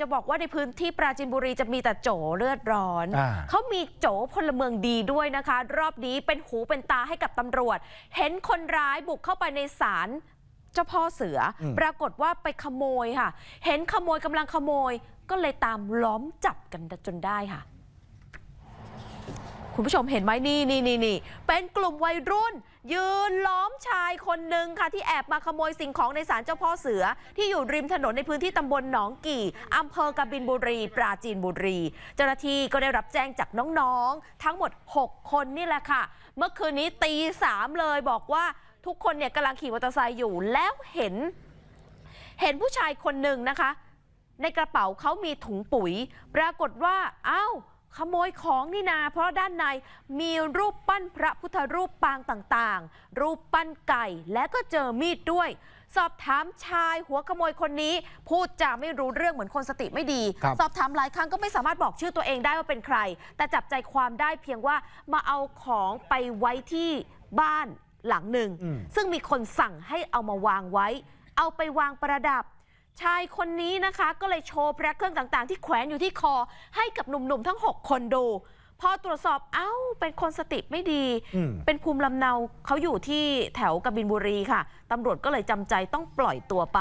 จะบอกว่าในพื้นที่ปราจีนบุรีจะมีแต่โจเลือดร้อน อ่า เขามีโจพลเมืองดีด้วยนะคะ รอบนี้เป็นหูเป็นตาให้กับตำรวจ เห็นคนร้ายบุกเข้าไปในศาลเจ้าพ่อเสืออม ปรากฏว่าไปขโมยค่ะ เห็นขโมยกำลังขโมย ก็เลยตามล้อมจับกันจนได้ค่ะ คุณผู้ชมเห็นไหมนี่นี่นี่นี่เป็นกลุ่มวัยรุ่น ยืนล้อมชายคนหนึ่งค่ะที่แอบมาขโมยสิ่งของในศาลเจ้าพ่อเสือ ที่อยู่ริมถนนในพื้นที่ตำบลหนองกี่อำเภอกบินบุรี ปราจีนบุรี เจ้าหน้าที่ก็ได้รับแจ้งจากน้องๆ ทั้งหมด 6 คนนี่แหละค่ะ เมื่อคืนนี้ตีสามเลยบอกว่าทุกคนเนี่ยกำลังขี่มอเตอร์ไซค์อยู่แล้วเห็น เห็นผู้ชายคนหนึ่งนะคะ ในกระเป๋าเขามีถุงปุ๋ย ปรากฏว่าอ้าว ขโมยของนี่นา เพราะด้านในมีรูปปั้นพระพุทธรูปปางต่างๆ รูปปั้นไก่และก็เจอมีดด้วย สอบถามชายหัวขโมยคนนี้ พูดจาไม่รู้เรื่องเหมือนคนสติไม่ดี ครับ สอบถามหลายครั้งก็ไม่สามารถบอกชื่อตัวเองได้ว่าเป็นใคร แต่จับใจความได้เพียงว่ามาเอาของไปไว้ที่บ้านหลังหนึ่ง อืม ซึ่งมีคนสั่งให้เอามาวางไว้ เอาไปวางประดับ ชายคนนี้นะคะ ก็เลยโชว์พระเครื่องต่างๆ ที่แขวนอยู่ที่คอให้กับหนุ่มๆทั้ง 6 คนดู พอตรวจสอบเอ้าเป็นคนสติไม่ดี อืม เป็นภูมิลำเนาเขาอยู่ที่แถวกบินบุรีค่ะตำรวจก็เลยจำใจต้องปล่อยตัวไป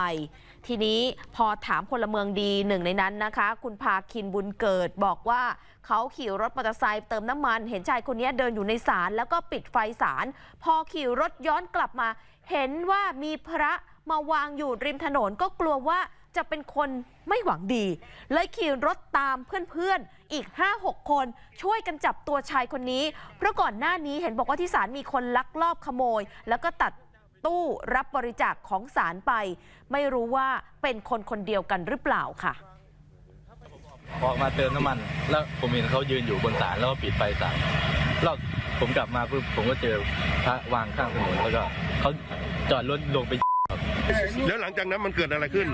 ทีนี้พอถามพลเมืองดีหนึ่งในนั้นนะคะ คุณพาคินบุญเกิดบอกว่าเขาขี่รถมอเตอร์ไซค์เติมน้ำมัน เห็นชายคนนี้เดินอยู่ในศาลแล้วก็ปิดไฟศาลพอขี่รถย้อนกลับมา เห็นว่ามีพระมาวางอยู่ริมถนนก็กลัวว่า จะเป็นคนไม่หวังดี เลยขี่รถตามเพื่อนๆ อีก 5-6 คน ช่วยกันจับตัวชายคนนี้ เพราะก่อนหน้านี้เห็นบอกว่าที่ศาลมีคนลักลอบขโมย แล้วก็ตัดตู้รับบริจาคของศาลไป ไม่รู้ว่าเป็นคนคนเดียวกันหรือเปล่าค่ะ ออกมาเติมน้ำมัน แล้วผมเห็นเขายืนอยู่บนศาลแล้วก็ปิดไฟศาลแล้วผมกลับมาปุ๊บผมก็เจอพระวางข้างถนนแล้วก็เขาจอดรถลงไป แล้วหลังจากนั้นมันเกิดอะไรขึ้น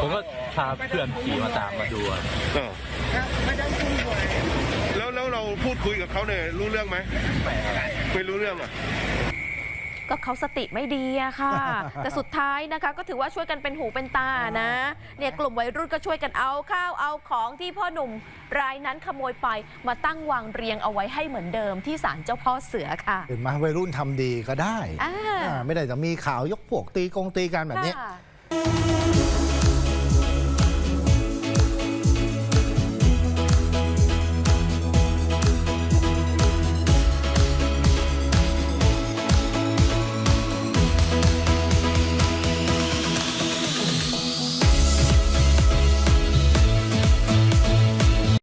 ผมก็พาเพื่อนขี่มาตามมาดูอะเออแล้วแล้วเราพูดคุยกับเขาเนี่ยรู้เรื่องไหมไม่รู้เรื่องอะ ก็เขาสติไม่ดีอะค่ะ แต่สุดท้ายนะคะ ก็ถือว่าช่วยกันเป็นหูเป็นตานะ เนี่ยกลุ่มวัยรุ่นก็ช่วยกันเอาข้าวเอาของที่พ่อหนุ่มรายนั้นขโมยไปมาตั้งวางเรียงเอาไว้ให้เหมือนเดิมที่ศาลเจ้าพ่อเสือค่ะเห็นไหมวัยรุ่นทำดีก็ได้อ่าอ่าไม่ได้จะมีข่าวยกพวกตีกงตีกันแบบนี้ค่ะ